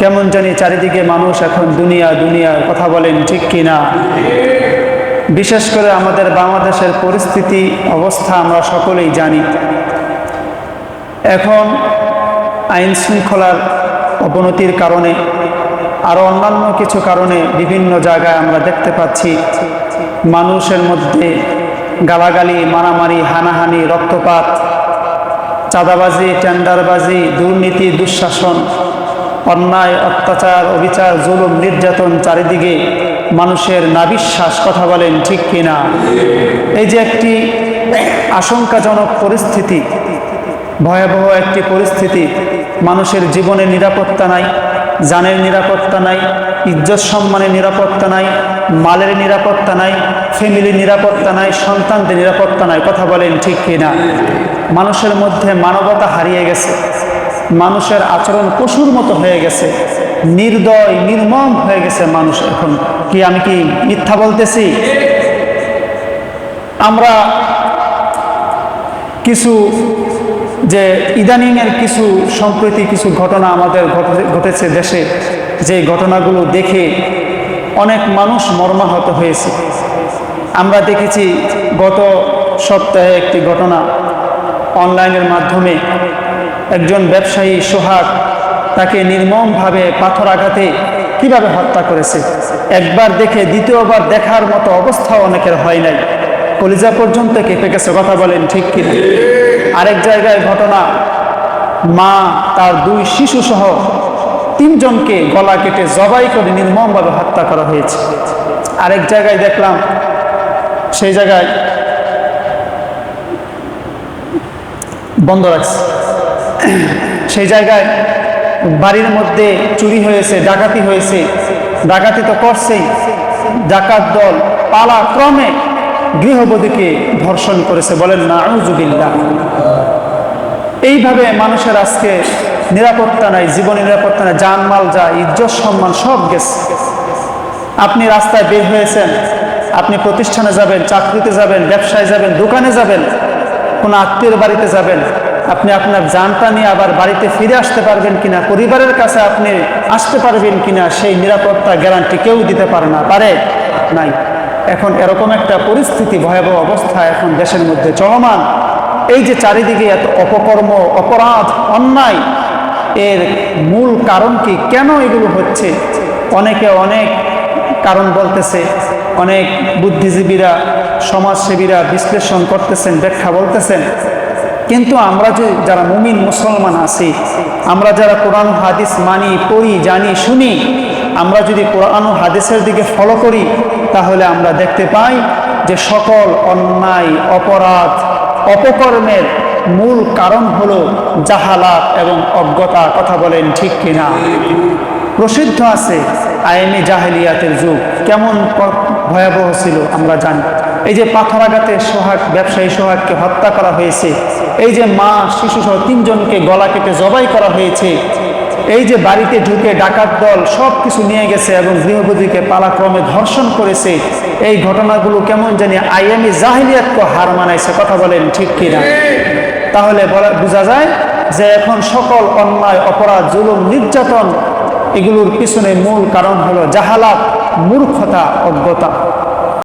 কেমন জানি চারিদিকে মানুষ এখন দুনিয়া দুনিয়া কথা বলেন ঠিক কিনা? বিশেষ করে আমাদের বাংলাদেশের পরিস্থিতি, অবস্থা আমরা সকলেই জানি। এখন আইন শৃঙ্খলার অবনতির কারণে আরও অন্যান্য কিছু কারণে বিভিন্ন জায়গায় আমরা দেখতে পাচ্ছি, মানুষের মধ্যে গালাগালি, মারামারি, হানাহানি, রক্তপাত, চাঁদাবাজি, টেন্ডারবাজি, দুর্নীতি, দুঃশাসন অন্যায়, অত্যাচার, অবিচার, জুলুম, নির্যাতন চারিদিকে মানুষের নাবিশ্বাস কথা বলেন, ঠিক কিনা? এই যে একটি আশঙ্কাজনক পরিস্থিতি, ভয়াবহ একটি পরিস্থিতি, মানুষের জীবনে নিরাপত্তা নাই, জানের নিরাপত্তা নাই, ইজ্জত সম্মানের নিরাপত্তা নাই, মালের নিরাপত্তা নাই, ফ্যামিলির নিরাপত্তা নাই, সন্তানদের নিরাপত্তা নাই, কথা বলেন, ঠিক কিনা? মানুষের মধ্যে মানবতা হারিয়ে গেছে। মানুষের আচরণ পশুর মতো হয়ে গেছে। নির্দয়, নির্মম হয়ে গেছে মানুষ এখন। কি আমি কি মিথ্যা বলতেছি? আমরা কিছু যে ইদানিংয়ের কিছু সম্প্রতি, কিছু ঘটনা আমাদের ঘটে- ঘটেছে দেশে, যে ঘটনাগুলো দেখে অনেক মানুষ মর্মাহত হয়েছে। আমরা দেখেছি গত সপ্তাহে একটি ঘটনা অনলাইনের মাধ্যমে একজন ব্যবসায়ী সোহাগ তাকে নির্মমভাবে পাথর আঘাতে কীভাবে হত্যা করেছে? একবার দেখে দ্বিতীয়বার দেখার মতো অবস্থা অনেকের হয় নাই। কলিজা পর্যন্ত কেঁপে গেছে, কথা বলেন ঠিক কিনা? আরেক জায়গায় ঘটনা, মা, তার দুই শিশু সহ তিনজনকে গলা কেটে জবাই করে নির্মমভাবে হত্যা করা হয়েছে। আরেক জায়গায় দেখলাম, সেই জায়গায় বন্ধ রাখছে। সেই জায়গায় বাড়ির মধ্যে চুরি হয়েছে, ডাকাতি হয়েছে। ডাকাতি তো করছেই। ডাকাত দল পালা ক্রমে গৃহবধূকে ধর্ষণ করেছে বলেন না আউজুবিল্লাহ এইভাবে মানুষের আজকে নিরাপত্তা নাই জীবনের নিরাপত্তা নাই, জানমাল যা, ইজ্জত, সম্মান সব গেছে। আপনি রাস্তায় বের হয়েছেন, আপনি প্রতিষ্ঠানে যাবেন, চাকরিতে যাবেন, ব্যবসায় যাবেন, দোকানে যাবেন, কোনো আত্মীয়ের বাড়িতে যাবেন আপনি আপনার জানটা নিয়ে আবার বাড়িতে ফিরে আসতে পারবেন কিনা, পরিবারের কাছে আপনি আসতে পারবেন কিনা, সেই নিরাপত্তা গ্যারান্টি কেউ দিতে পারে না, পারে নাই। এখন এরকম একটা পরিস্থিতি, ভয়াবহ অবস্থা এখন দেশের মধ্যে চলমান। এই যে চারিদিকে এত অপকর্ম, অপরাধ, অন্যায়, এর মূল কারণ কি, কেন এগুলো হচ্ছে? অনেকে অনেক কারণ বলতেছে, অনেক বুদ্ধিজীবীরা, সমাজসেবীরা বিশ্লেষণ করতেছেন, ব্যাখ্যা বলতেছেন। কিন্তু আমরা যে যারা মুমিন মুসলমান আছি, আমরা যারা কোরআন, হাদিস মানি, পড়ি, জানি, শুনি, আমরা যদি কোরআন ও হাদিসের দিকে ফলো করি, তাহলে আমরা দেখতে পাই যে সকল অন্যায়, অপরাধ, অপকর্মের মূল কারণ হলো জাহালাত এবং অজ্ঞতা, কথা বলেন ঠিক কিনা? প্রসিদ্ধ আছে আইনি জাহেলিয়াতের যুগ। কেমন ভয়াবহ ছিল আমরা জানি। এই যে পাথরাঘাতে সোহাগ, ব্যবসায়ী সোহাগকে হত্যা করা হয়েছে এই যে মা, শিশু সহ তিনজনকে গলা কেটে জবাই করা হয়েছে। এই যে বাড়িতে ঢুকে ডাকাত দল সব কিছু নিয়ে গেছে এবং গৃহবধূকে পালাক্রমে ধর্ষণ করেছে। এই ঘটনাগুলো কেমন জানি আইএমই জাহিলিয়াতকে হার মানাইছে, কথা বলেন ঠিক কিনা? তাহলে বলা বোঝা যায় যে এখন সকল অন্যায়, অপরাধ, জুলুম, নির্যাতন এগুলোর পিছনে মূল কারণ হলো জাহালাত, মূর্খতা, অজ্ঞতা।